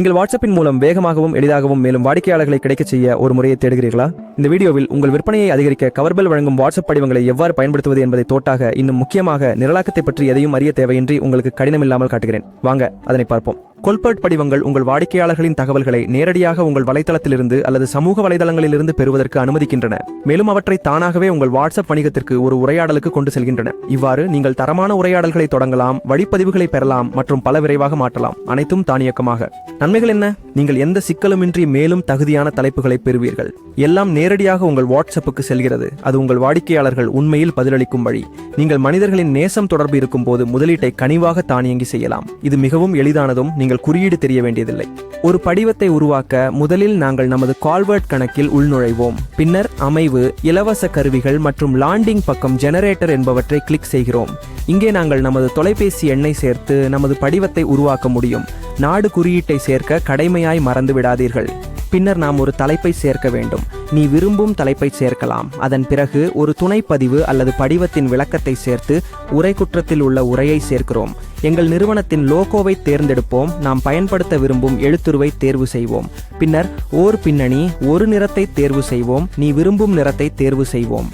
நீங்கள் வாட்ஸ்அப்பின் மூலம் வேகமாகவும் எளிதாகவும் மேலும் வாடிக்கையாளர்களை கிடைக்கச் செய்ய ஒரு முறையை தேடுகிறீர்களா? இந்த வீடியோவில் உங்கள் விற்பனையை அதிகரிக்க கவர்பெல் வழங்கும் வாட்ஸ்அப் படிவங்களை எவ்வாறு பயன்படுத்துவது என்பதை தோட்டாக இன்னும் முக்கியமாக நிரலாக்கத்தை பற்றி எதையும் அறிய தேவையின்றி உங்களுக்கு கடினமில்லாமல் காட்டுகிறேன். வாங்க அதனை பார்ப்போம். கொல்பர்ட் படிவங்கள் உங்கள் வாடிக்கையாளர்களின் தகவல்களை நேரடியாக உங்கள் வலைத்தளத்திலிருந்து அல்லது சமூக வலைதளங்களிலிருந்து பெறுவதற்கு அனுமதிக்கின்றன. மேலும் அவற்றை தானாகவே உங்கள் வாட்ஸ்அப் வணிகத்திற்கு ஒரு உரையாடலுக்கு கொண்டு செல்கின்றன. இவ்வாறு நீங்கள் தரமான உரையாடல்களை தொடங்கலாம் வழிப்பதிவுகளை பெறலாம் மற்றும் பல விரைவாக மாற்றலாம். அனைத்தும் தானியக்கமாக. நன்மைகள் என்ன? நீங்கள் எந்த சிக்கலுமின்றி மேலும் தகுதியான தலைப்புகளை பெறுவீர்கள்? எல்லாம் நேரடியாக உங்கள் வாட்ஸ்அப்புக்கு செல்கிறது. அது உங்கள் வாடிக்கையாளர்கள் உண்மையில் பதிலளிக்கும் வழி. நீங்கள் மனிதர்களின் நேசம் தொடர்பு இருக்கும் போது முதலீட்டை கனிவாக தானியங்கி செய்யலாம். இது மிகவும் எளிதானதும் நீங்கள் குறியீடு தெரிய வேண்டியதில்லை. ஒரு படிவத்தை உருவாக்க முதலில் நாங்கள் நமது கால்வர்ட் கணக்கில் உள்நுழைவோம். பின்னர் அமைவு இலவச கருவிகள் மற்றும் லாண்டிங் பக்கம் ஜெனரேட்டர் என்பவற்றை கிளிக் செய்கிறோம். இங்கே நாங்கள் நமது தொலைபேசி எண்ணை சேர்த்து நமது படிவத்தை உருவாக்க முடியும். நாடு குறியீட்டை சேர்க்க கடமையாய் மறந்து விடாதீர்கள் பின்னர் நாம் ஒரு தலைப்பை சேர்க்க வேண்டும். நீ விரும்பும் தலைப்பை சேர்க்கலாம். அதன் பிறகு ஒரு துணைப்பதிவு அல்லது படிவத்தின் விளக்கத்தை சேர்த்து உரை குற்றத்தில் உள்ள உரையை சேர்க்கிறோம். எங்கள் நிறுவனத்தின் லோகோவை தேர்ந்தெடுப்போம். நாம் பயன்படுத்த விரும்பும் எழுத்துருவை தேர்வு செய்வோம். பின்னர் ஓர் பின்னணி ஒரு நிறத்தை தேர்வு செய்வோம். நீ விரும்பும் நிறத்தை தேர்வு செய்வோம்.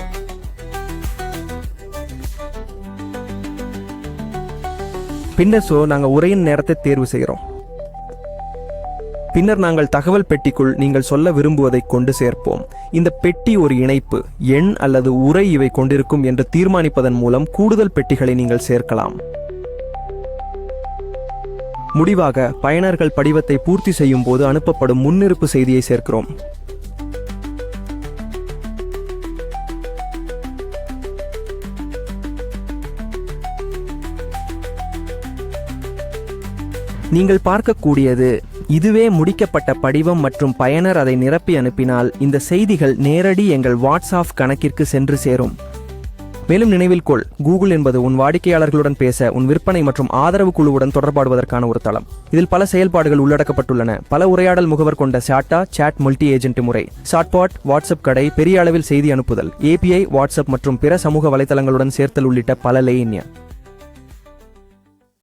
பின்னர் சோ நாங்கள் உரையின் நேரத்தை தேர்வு செய்கிறோம். பின்னர் நாங்கள் தகவல் பெட்டிக்குள் நீங்கள் சொல்ல விரும்புவதை கொண்டு சேர்ப்போம். இந்த பெட்டி ஒரு இணைப்பு எண் அல்லது உரை இவை கொண்டிருக்கும் என்று தீர்மானிப்பதன் மூலம் கூடுதல் பெட்டிகளை நீங்கள் சேர்க்கலாம். முடிவாக பயனர்கள் படிவத்தை பூர்த்தி செய்யும் போது அனுப்பப்படும் முன்னிருப்பு செய்தியை சேர்க்கிறோம். நீங்கள் பார்க்கக்கூடியது. இதுவே முடிக்கப்பட்ட படிவம் மற்றும் பயனர் அதை நிரப்பி அனுப்பினால் இந்த செய்திகள் நேரடி எங்கள் வாட்ஸ்அப் கணக்கிற்கு சென்று சேரும். மேலும் நினைவில் கொள் கூகுள் என்பது உன் வாடிக்கையாளர்களுடன் பேச உன் விற்பனை மற்றும் ஆதரவு குழுவுடன் தொடர்பாடுவதற்கான ஒரு தளம். இதில் பல செயல்பாடுகள் உள்ளடக்கப்பட்டுள்ளன. பல உரையாடல் முகவர் கொண்ட சாட்டா சாட் மல்டி ஏஜென்ட் முறை. சாட்பாட் வாட்ஸ்அப் கடை பெரிய அளவில் செய்தி அனுப்புதல். ஏபிஐ வாட்ஸ்அப் மற்றும் பிற சமூக வலைதளங்களுடன் சேர்த்தல் உள்ளிட்ட பல லேயின்யா.